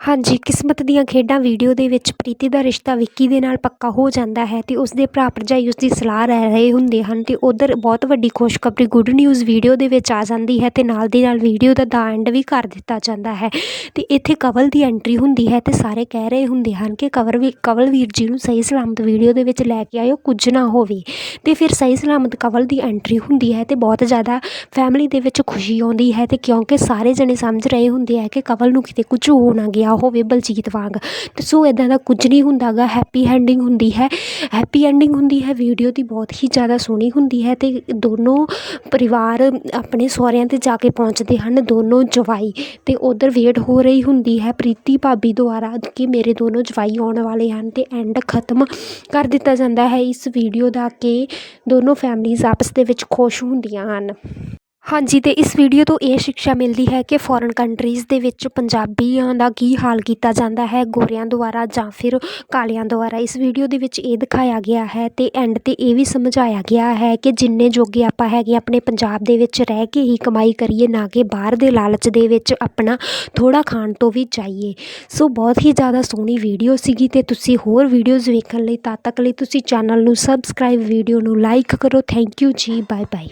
ਹਾਂਜੀ, ਕਿਸਮਤ ਦੀਆਂ ਖੇਡਾਂ ਵੀਡੀਓ ਦੇ ਵਿੱਚ ਪ੍ਰੀਤੀ ਦਾ ਰਿਸ਼ਤਾ ਵਿੱਕੀ ਦੇ ਨਾਲ ਪੱਕਾ ਹੋ ਜਾਂਦਾ ਹੈ ਅਤੇ ਉਸਦੇ ਭਰਾ ਭਰਜਾਈ ਉਸਦੀ ਸਲਾਹ ਲੈ ਰਹੇ ਹੁੰਦੇ ਹਨ ਅਤੇ ਉੱਧਰ ਬਹੁਤ ਵੱਡੀ ਖੁਸ਼ਖਬਰੀ ਗੁੱਡ ਨਿਊਜ਼ ਵੀਡੀਓ ਦੇ ਵਿੱਚ ਆ ਜਾਂਦੀ ਹੈ ਅਤੇ ਨਾਲ ਦੀ ਨਾਲ video the the and we ਕਰ ਦਿੱਤਾ ਜਾਂਦਾ ਹੈ ਅਤੇ ਇੱਥੇ ਕਵਲ ਦੀ ਐਂਟਰੀ ਹੁੰਦੀ ਹੈ ਅਤੇ ਸਾਰੇ ਕਹਿ ਰਹੇ ਹੁੰਦੇ ਹਨ ਕਿ ਕਵਰ ਵੀ ਕਵਲ ਵੀਰ ਜੀ ਨੂੰ ਸਹੀ ਸਲਾਮਤ ਵੀਡੀਓ ਦੇ ਵਿੱਚ ਲੈ ਕੇ ਆਇਓ, ਕੁਝ ਨਾ ਹੋਵੇ। ਅਤੇ ਫਿਰ ਸਹੀ ਸਲਾਮਤ ਕਵਲ ਦੀ ਐਂਟਰੀ ਹੁੰਦੀ ਹੈ ਅਤੇ ਬਹੁਤ ਜ਼ਿਆਦਾ ਫੈਮਿਲੀ ਦੇ ਵਿੱਚ ਖੁਸ਼ੀ ਆਉਂਦੀ ਹੈ ਅਤੇ ਕਿਉਂਕਿ ਸਾਰੇ ਜਣੇ ਸਮਝ ਰਹੇ ਹੁੰਦੇ ਹੈ ਕਿ ਕਵਲ ਨੂੰ ਕਿਤੇ ਕੁਝ ਹੋ ਨਾ ਗਿਆ ਹੋਵੇ ਬਲਜੀਤ ਵਾਂਗ। ਅਤੇ ਸੋ ਇੱਦਾਂ ਦਾ ਕੁਝ ਨਹੀਂ ਹੁੰਦਾ ਗਾ ਹੈਪੀ ਐਂਡਿੰਗ ਹੁੰਦੀ ਹੈ। ਹੈਪੀ ਐਂਡਿੰਗ ਹੁੰਦੀ ਹੈ ਵੀਡੀਓ ਦੀ ਬਹੁਤ ਹੀ ਜ਼ਿਆਦਾ ਸੋਹਣੀ ਹੁੰਦੀ ਹੈ ਅਤੇ ਦੋਨੋਂ ਪਰਿਵਾਰ ਆਪਣੇ ਸਹੁਰਿਆਂ 'ਤੇ ਜਾ ਕੇ ਪਹੁੰਚਦੇ ਹਨ, ਦੋਨੋਂ ਜਵਾਈ। ਅਤੇ ਉੱਧਰ ਵੇਟ ਹੋ ਰਹੀ ਹੁੰਦੀ ਹੈ ਪ੍ਰੀਤੀ ਭਾਬੀ ਦੁਆਰਾ ਕਿ ਮੇਰੇ ਦੋਨੋਂ ਜਵਾਈ ਆਉਣ ਵਾਲੇ ਹਨ ਅਤੇ ਐਂਡ ਖਤਮ ਕਰ ਦਿੱਤਾ ਜਾਂਦਾ ਹੈ ਇਸ ਵੀਡੀਓ ਦਾ ਕਿ ਦੋਨੋਂ ਫੈਮਲੀਜ਼ ਆਪਸ ਦੇ ਵਿੱਚ ਖੁਸ਼ ਹੁੰਦੀਆਂ ਹਨ। ਹਾਂਜੀ ਅਤੇ ਇਸ ਵੀਡੀਓ ਤੋਂ ਇਹ ਸਿੱਖਿਆ ਮਿਲਦੀ ਹੈ ਕਿ ਫੋਰਨ ਕੰਟਰੀਜ਼ ਦੇ ਵਿੱਚ ਪੰਜਾਬੀਆਂ ਦਾ ਕੀ ਹਾਲ ਕੀਤਾ ਜਾਂਦਾ ਹੈ, ਗੋਰਿਆਂ ਦੁਆਰਾ ਜਾਂ ਫਿਰ ਕਾਲਿਆਂ ਦੁਆਰਾ। ਇਸ ਵੀਡੀਓ ਦੇ ਵਿੱਚ ਇਹ ਦਿਖਾਇਆ ਗਿਆ ਹੈ ਅਤੇ ਐਂਡ 'ਤੇ ਇਹ ਵੀ ਸਮਝਾਇਆ ਗਿਆ ਹੈ ਕਿ ਜਿੰਨੇ ਜੋਗੇ ਆਪਾਂ ਹੈਗੇ, ਆਪਣੇ ਪੰਜਾਬ ਦੇ ਵਿੱਚ ਰਹਿ ਕੇ ਹੀ ਕਮਾਈ ਕਰੀਏ, ਨਾ ਕਿ ਬਾਹਰ ਦੇ ਲਾਲਚ ਦੇ ਵਿੱਚ ਆਪਣਾ ਥੋੜ੍ਹਾ ਖਾਣ ਤੋਂ ਵੀ ਜਾਈਏ। ਸੋ ਬਹੁਤ ਹੀ ਜ਼ਿਆਦਾ ਸੋਹਣੀ ਵੀਡੀਓ ਸੀਗੀ ਅਤੇ ਤੁਸੀਂ ਹੋਰ ਵੀਡੀਓਜ਼ ਵੇਖਣ ਲਈ ਤਦ ਤੱਕ ਲਈ ਤੁਸੀਂ ਚੈਨਲ ਨੂੰ ਸਬਸਕ੍ਰਾਈਬ ਵੀਡੀਓ ਨੂੰ ਲਾਈਕ ਕਰੋ। ਥੈਂਕ ਯੂ ਜੀ ਬਾਏ ਬਾਏ